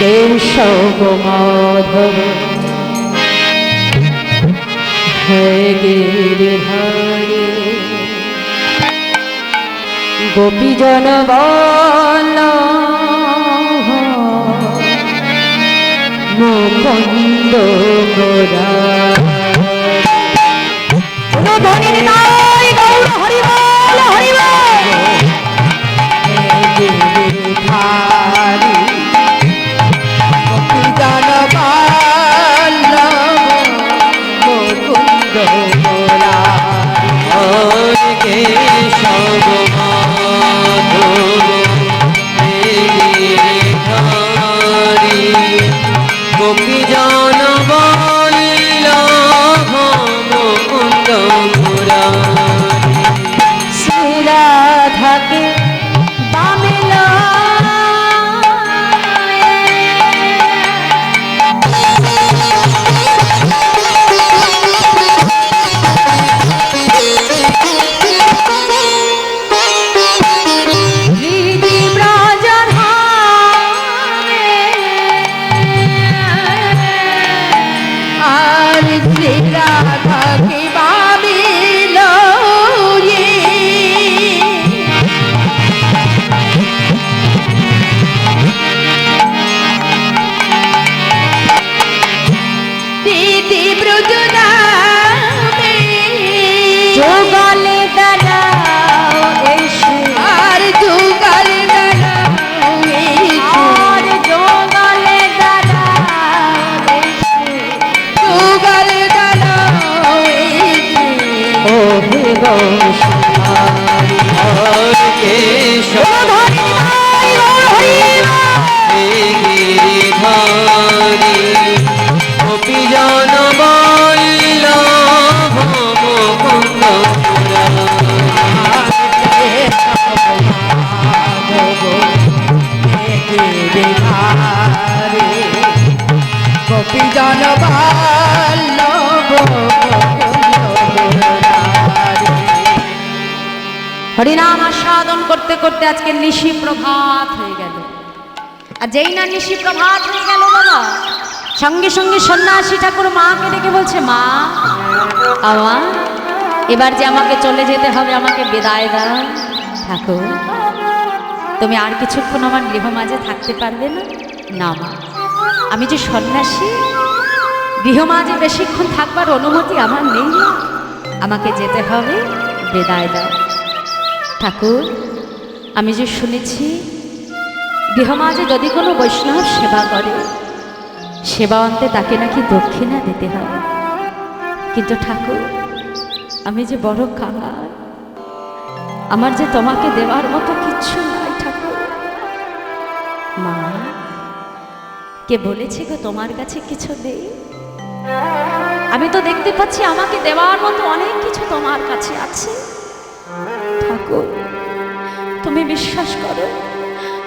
কেশব মাধব। হে গিরিধারী গোপীজন মুকুন্দ গোরা কোনো ধ্বনির নাই গৌর হরিবল হরিবল। গিরিধারী মুকুন্দ গোরা গৌসারি কেশব গোপী জন হরিনাম আস্বাদন করতে করতে আজকে নিশি প্রভাত হয়ে গেল। আর যেই না নিশি প্রভাত হয়ে গেল বাবা, সঙ্গে সঙ্গে সন্ন্যাসী ঠাকুর মাকে ডেকে বলছে, মা আমার এবার যে আমাকে চলে যেতে হবে, আমাকে বিদায় দাও ঠাকুর। তুমি আর কিছুক্ষণ আমার গৃহ মাঝে থাকতে পারবে না। না, মা, আমি যে সন্ন্যাসী, গৃহ মাঝে বেশিক্ষণ থাকবার অনুমতি আমার নেই। আমাকে যেতে হবে, বিদায় দাও। ঠাকুর, আমি যে শুনেছি গৃহমাজে যদি কোনো বৈষ্ণব সেবা করে, সেবা অন্তে তাকে নাকি দক্ষিণা দিতে হয়। কিন্তু ঠাকুর, আমি যে বড় কাঙাল আমার যে তোমাকে দেওয়ার মতো কিচ্ছু নাই ঠাকুর। মা, কে বলেছে গো তোমার কাছে কিছু নেই? আমি তো দেখতে পাচ্ছি আমাকে দেওয়ার মতো অনেক কিছু তোমার কাছে আছে। ঠাকুর তুমি বিশ্বাস করো,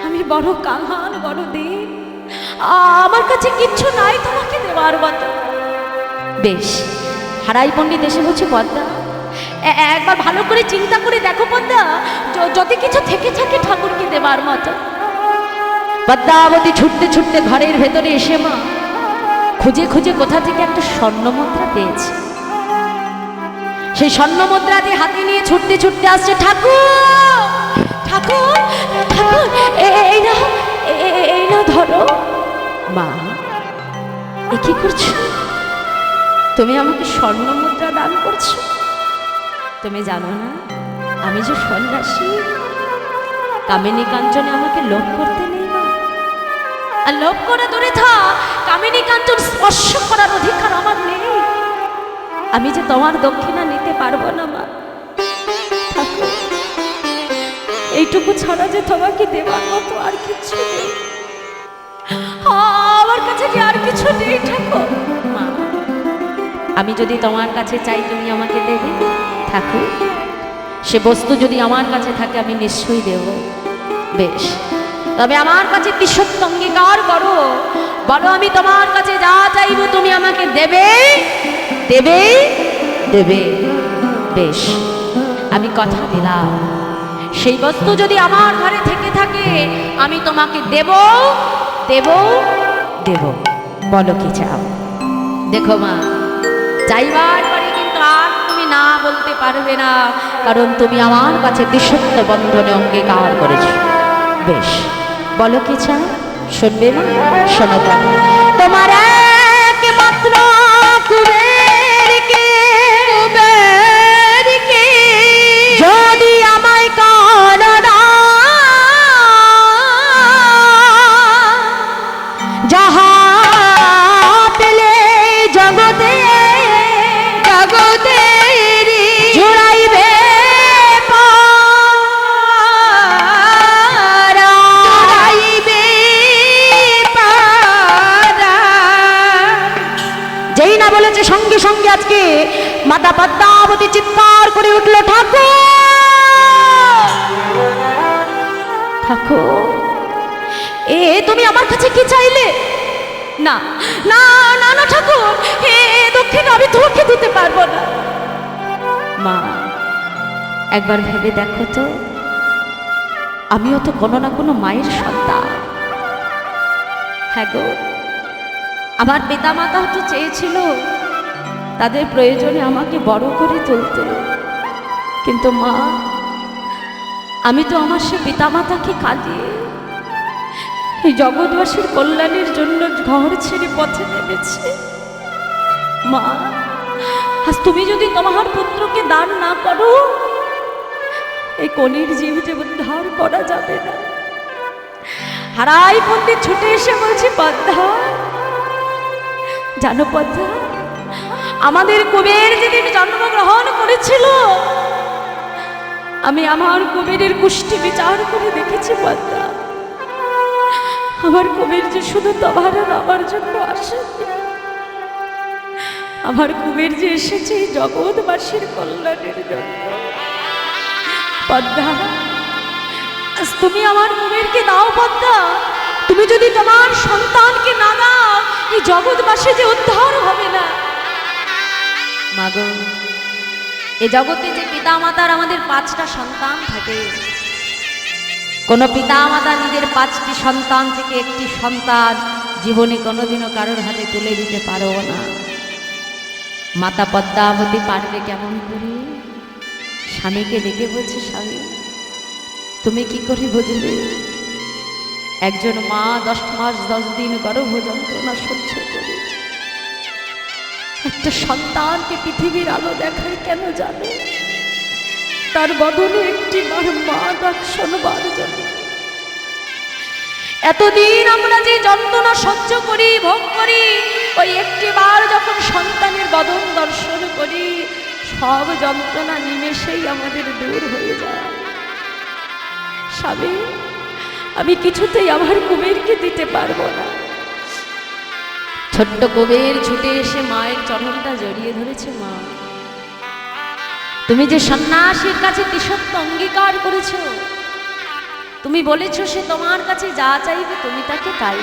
আমি বড় কাঙাল বড় দিন। আমার কাছে কিচ্ছু নাই তোমাকে দেওয়ার মতো। বেশ, হারাই পণ্ডিত এসে বলছে, পদ্মা একবার ভালো করে চিন্তা করে দেখো, পদ্মা যদি কিছু থেকে থাকে ঠাকুরকে দেওয়ার মতো। পদ্মাবতী ছুটতে ছুটতে ঘরের ভেতরে এসে মা খুঁজে খুঁজে কোথা থেকে একটা স্বর্ণ পেয়েছে। সেই স্বর্ণ মুদ্রাটি হাতে নিয়ে ছুটতে ছুটতে আসছে, ঠাকুর ঠাকুর ঠাকুর এই এ- এই নাও, ধরো। মা, এ কি করছ? তুমি আমাকে স্বর্ণ মুদ্রা দান করছ? তুমি জানো না, আমি যে সন্ন্যাসী। কামিনী কাঞ্চনে আমাকে লোভ করতে নেই মা। আর লোভ করে দূরে থাক, কামিনী কাঞ্চন স্পর্শ করার অধিকার আমার নেই। আমি যে তোমার দক্ষিণা নিতে পারব না, মা। এইটুকু ছাড়া যে তোমাকে দেবার মতো আর কিছু নেই। আমার কাছে আর কিছু নেই, ঠাকুর? মা, আমি যদি তোমার কাছে চাই, তুমি আমাকে দেবে। ঠাকুর, সে বস্তু যদি আমার কাছে থাকে, আমি নিশ্চয়ই দেব। বেশ, তবে আমার কাছে তিসত্ব অঙ্গীকার করো? বলো আমি তোমার কাছে যা চাইব, তুমি আমাকে দেবে। দেবে? দেবে। বেশ। আমি কথা দিলাম। সেই বস্তু যদি আমার ঘরে থেকে থাকে, আমি তোমাকে দেব দেব দেব। বলো কি চাও? দেখো মা চাইবার পরে কিন্তু আর তুমি না বলতে পারবে না, কারণ তুমি আমার কাছে বিশুদ্ধ বন্ধনে অঙ্গীকার করেছ। বেশ। বলো কি চাও? শুনবে মা? শোনো। তোমার এ, তুমি আমার কাছে কি চাইলে? না না না না, ঠাকুর হে দক্ষিণ আমি তোমাকে দিতে পারব না। মা, একবার ভেবে দেখো তো, আমিও তো কোনো না কোনো মায়ের সন্তান। হ্যাঁ গো, আমার পিতা মাতা তো চেয়েছিল তাদের প্রয়োজনে আমাকে বড় করে তুলতে। কিন্তু মা, আমি তো আমার সে পিতামাতাকে কাঁদিয়ে এই জগৎবাসীর কল্যাণের জন্য ঘর ছেড়ে পথে নেমেছে। মা, আজ তুমি যদি তোমার পুত্রকে দান না করো, এই কলির জীব যে উদ্ধার করা যাবে না। হারাই পন্ডিত ছুটে এসে বলছি, পদ্মা, জানো পদ্মা, আমাদের কুবের যেদিন জন্মগ্রহণ করেছিল, আমি আমার কুবেরের কুষ্টি বিচার করে দেখেছি, পদ্মা। আমার কুবের যে শুধু তোমার আমার জন্য আসেনি আমার কুবের যে এসেছে জগৎবাসীর কল্যাণের জন্য। পদ্মা, আজ তুমি আমার কুবেরকে দাও পদ্মা। তুমি যদি তোমার সন্তানকে না দাও, এই জগৎবাসী যে উদ্ধার হবে না। মাগো, এ জগতে যে পিতা মাতার আমাদের পাঁচটা সন্তান থাকে কোনো পিতা মাতা নিজের পাঁচটি সন্তান থেকে একটি সন্তান জীবনে কোনোদিনও কারোর হাতে তুলে দিতে পারো না। মাতা পদ্মাবতী পারবে কেমন করে? স্বামীকে ডেকে বলছে, স্বামী, তুমি কি করে বুঝবে একজন মা দশ মাস দশ দিন গর্ভ যন্ত্রণা সহ্য করে। একটা সন্তানকে পৃথিবীর আলো দেখায় কেন জানো? তার বদলে একটি বার মা ডাক শোনবার জন্য এতদিন আমরা যে যন্ত্রণা সহ্য করি, ভোগ করি, ওই একটি বার যখন সন্তানের বদন দর্শন করি, সব যন্ত্রণা নিমেষেই আমাদের দূর হয়ে যায়। স্বামী, আমি কিছুতেই আমার কুবেরকে দিতে পারব না। ছোট্ট কুবের ছুটে এসে মায়ের চরণটা জড়িয়ে ধরেছে মা। তুমি যে সন্ন্যাসীর কাছে তিসত্ব অঙ্গীকার করেছ তুমি বলেছ সে তোমার কাছে যা চাইবে তুমি তাকে তাই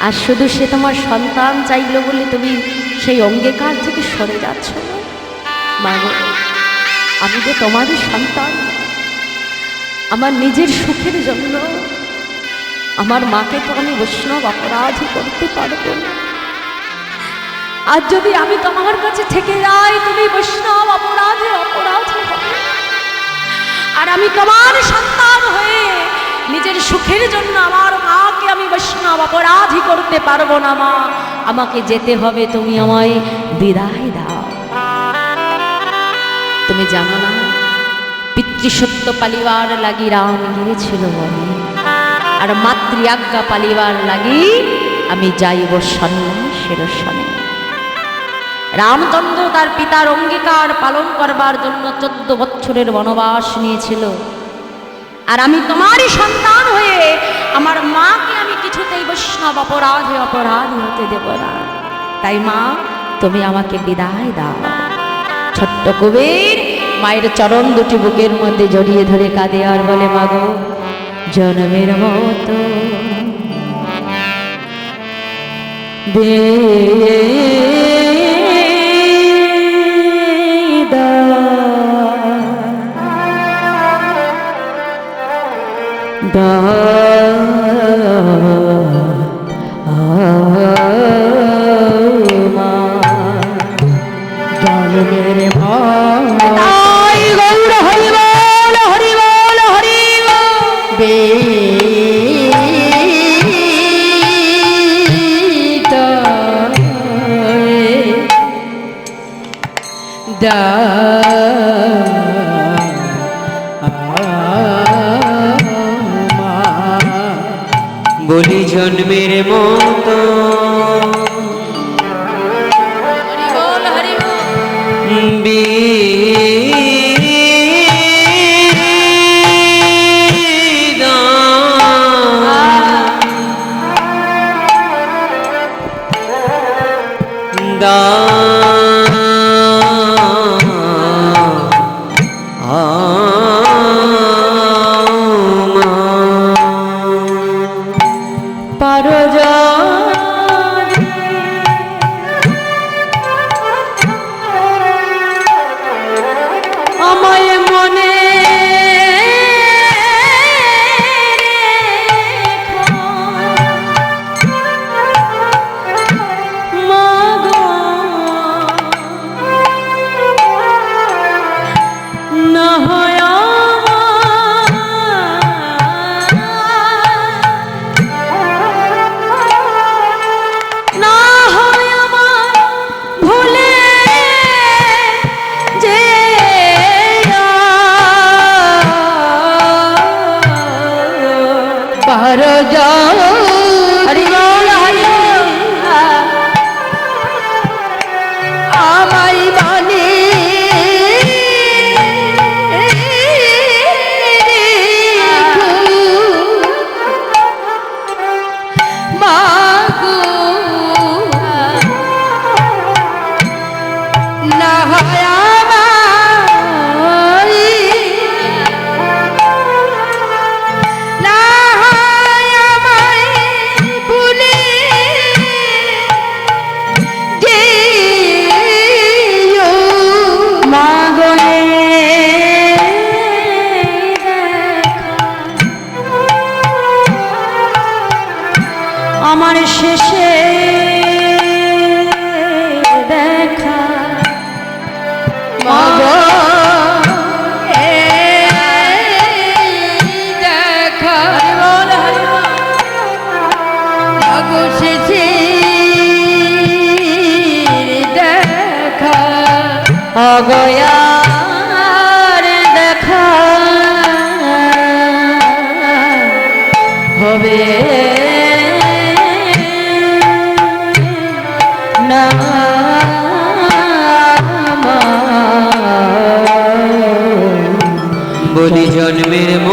আর শুধু সে তোমার সন্তান চাইলো বলে তুমি সেই অঙ্গীকার থেকে সরে যাচ্ছ মা আমি যে তোমারই সন্তান, আমার নিজের সুখের জন্য, আমার মাকে তো আমি বৈষ্ণব অপরাধী করতে পারব আর যদি আমি তোমার কাছে থেকে যাই, তুমি বৈষ্ণব অপরাধে অপরাধ হবে। আর আমি তোমার সন্তান হয়ে নিজের সুখের জন্য আমার মাকে আমি বৈষ্ণব অপরাধী করতে পারব না, মা। আমাকে যেতে হবে, তুমি আমায় বিদায় দাও। তুমি জানো না পিতৃসত্য পালিবার লাগি রাম গিয়েছিল বলে আর মাতৃ আজ্ঞা পালিবার লাগি আমি যাইব সন্ন্যাসের সনে। রামচন্দ্র তার পিতার অঙ্গীকার পালন করবার জন্য চোদ্দ বছরের বনবাস নিয়েছিল। আর আমি তোমারই সন্তান হয়ে আমার মাকে আমি কিছুতেই বৈষ্ণব অপরাধে অপরাধী হতে দেব না। তাই মা, তুমি আমাকে বিদায় দাও। ছোট্ট কবির মায়ের চরণ দুটি বুকের মধ্যে জড়িয়ে ধরে কাঁদে আর বলে মাগো জন্মের মতো Oh. পারো বলি জন্মের ম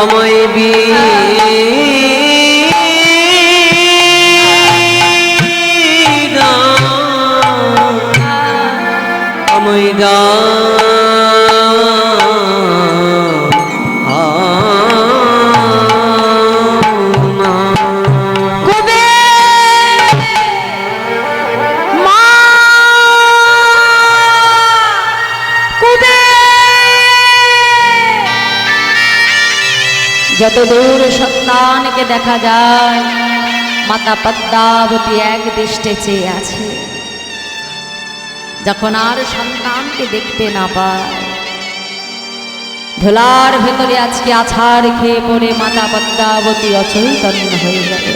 আমায় আমায় কবে যত দূর সন্তানকে দেখা যায়, মাতা পদ্মাবতী এক দৃষ্টে চেয়ে আছে। যখন আর সন্তানকে দেখতে না পায়, ধুলার ভেতরে আজকে আছাড় খেয়ে পড়ে মাতা পদ্মাবতী অচৈতন্য হয়ে যাবে।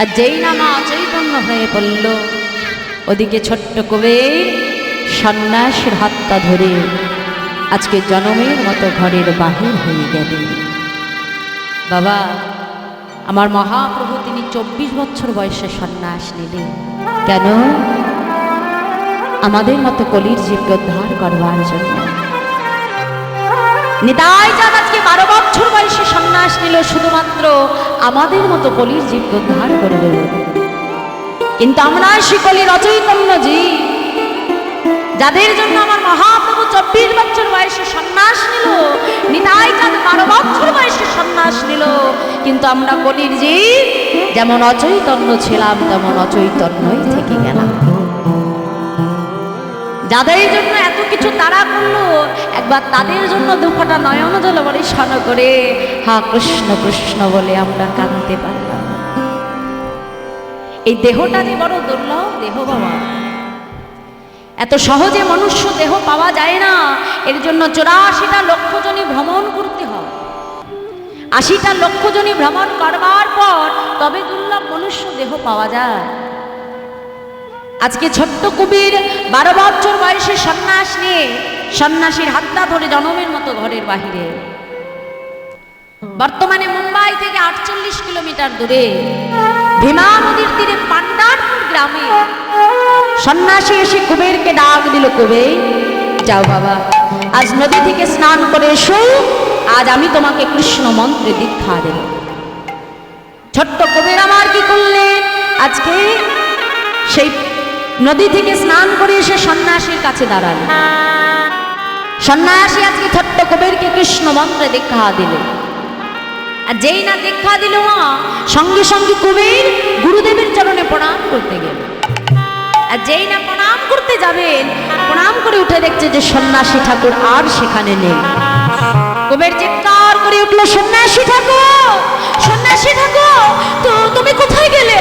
আর যেই না মা অচৈতন্য হয়ে পড়ল, ওদিকে ছোট্ট কবির সন্ন্যাসের হাতটা ধরে আজকে জনমের মতো ঘরের বাহির হয়ে গেলে। বাবা, আমার মহাপ্রভু তিনি চব্বিশ বছর বয়সে সন্ন্যাস নিলেন। কেন? আমাদের মতো কলির জীবকে উদ্ধার করবার জন্য। নিতাই চাঁদ আজকে বারো বছর বয়সে সন্ন্যাস নিল, শুধুমাত্র আমাদের মতো কলির জীবকে উদ্ধার করবে। কিন্তু আমরা সে কলির অচৈতন্য জীব যাদের জন্য আমার মহাপ্রভু চব্বিশ বছর বয়সে সন্ন্যাস নিল, নিতাই চাঁদ বারো বছর বয়সে সন্ন্যাস নিল। কিন্তু আমরা কলির জীব যেমন অচৈতন্য ছিলাম, তেমন অচৈতন্যই থেকে গেলাম। যাদের জন্য এত কিছু তারা করল, একবার তাদের জন্য দুঃখটা নয়ন জল বরিষ্ণ করে, হা কৃষ্ণ কৃষ্ণ বলে আমরা কাঁদতে পারলাম। এই দেহটা যে বড় দুর্লভ দেহ বাবা। এত সহজে মনুষ্য দেহ পাওয়া যায় না। এর জন্য চৌরাশিটা লক্ষ জনই ভ্রমণ করতে হয়। আশিটা লক্ষ জনী ভ্রমণ করবার পর তবে দুর্লভ মনুষ্য দেহ পাওয়া যায়। আজকে ছোট্ট কবির বারো বছর বয়সে সন্ন্যাস নিয়ে সন্ন্যাসীর হাতটা ধরে জনমের মতো ঘরের বাহিরে। বর্তমানে মুম্বাই থেকে আটচল্লিশ কিলোমিটার দূরে। ভীমা নদীর তীরে পান্ডারপুর গ্রামে। সন্ন্যাসী এসে কুবেরকে ডাক দিল কুবের যাও বাবা, আজ নদী থেকে স্নান করে এসো, আজ আমি তোমাকে কৃষ্ণ মন্ত্রে দীক্ষা দেব। ছোট্ট কুবের আমার কি করলেন আজকে সেই নদী থেকে স্নান করে এসে সন্ন্যাসীর কাছে দাঁড়ালেন সন্ন্যাসী আজকে ছোট্ট কুবেরকে কৃষ্ণ মন্ত্রে দীক্ষা দিলেন আর যেই না দীক্ষা দিল মা, সঙ্গে সঙ্গে কুবের গুরুদেবের চরণে প্রণাম করতে গেল। আর যেই না প্রণাম করতে যাবেন, প্রণাম করে উঠে দেখছে যে সন্ন্যাসী ঠাকুর আর সেখানে নেই। কুবের চিৎকার করে উঠল, সন্ন্যাসী ঠাকুর সন্ন্যাসী ঠাকুর, তো তুমি কোথায় গেলে?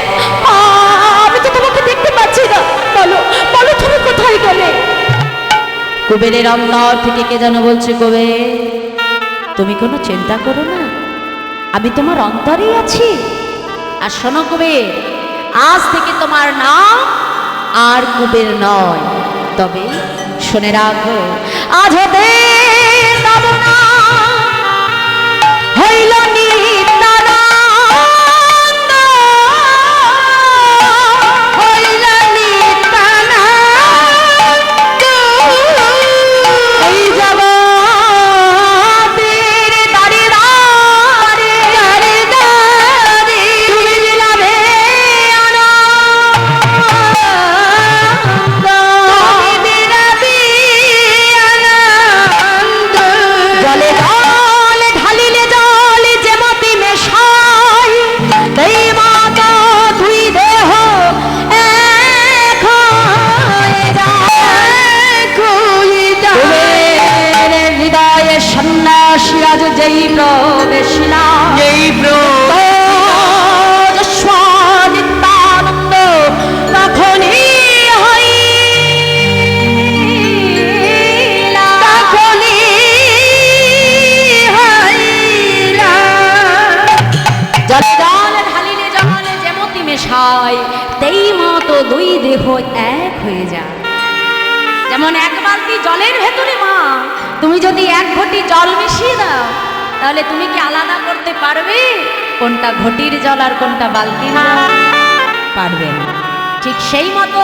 আমি তো তোমাকে দেখতে পাচ্ছি না। বলো বলো তুমি কোথায় গেলে? কুবেরের অন্তর থেকে কে যেন বলছে, কুবের, তুমি কোনো চিন্তা করো না। আমি তোমার অন্তরেই আছি। আর শোনো কুবের, আজ থেকে তোমার নাম আর কুবের নয়। তবে শুনে রাখো, আজ হতে হইল জলে যেমতি মেশায় তেই মতো দুই দেহ এক হয়ে যায়। যেমন এক বালতি জলের ভেতরে মা তুমি যদি এক ঘটি জল মিশিয়ে দাও তাহলে তুমি কি আলাদা করতে পারবে? কোনটা ঘটির জল আর কোনটা বালতির জল? পারবে ঠিক সেই মতো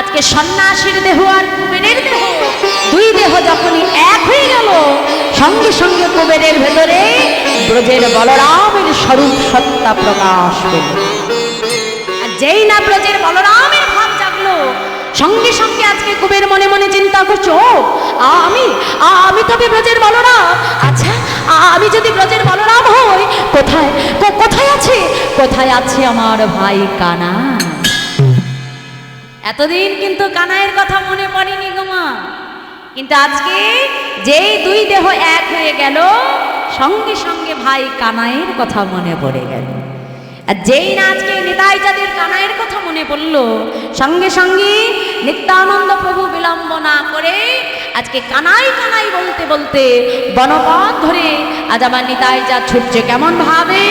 আজকে সন্ন্যাসীর দেহ আর কুবেরের দেহ। দুই দেহ যখনই এক হয়ে গেল, সঙ্গে সঙ্গে কুবেরের ভেতরে ব্রজের বলরামের স্বরূপ সত্তা প্রকাশ পেল। আর যেই না ব্রজের বলরামের ভাব জাগলো, সঙ্গে সঙ্গে আজকে কুবের মনে মনে চিন্তা করছ আমি আমি তবে ব্রজের বলরাম আমি যদি ব্রজের বলরাম হই, কোথায় কোথায় আছে? কোথায় আছে আমার ভাই কানা? এতদিন কিন্তু কানাইয়ের কথা মনে পড়েনি গো মা। কিন্তু আজকে যেই দুই দেহ এক হয়ে গেল, সঙ্গে সঙ্গে ভাই কানাইয়ের কথা মনে পড়ে গেল। আর যেই না আজকে নিতাই যাদের কানাইয়ের কথা মনে পড়ল, সঙ্গে সঙ্গে নিত্যানন্দ প্রভু বিলম্ব না করে আজকে কানাই কানাই বলতে বলতে বনপথ ধরে আজ আমার নিতাই যা ছুটছে কেমন ভাবে?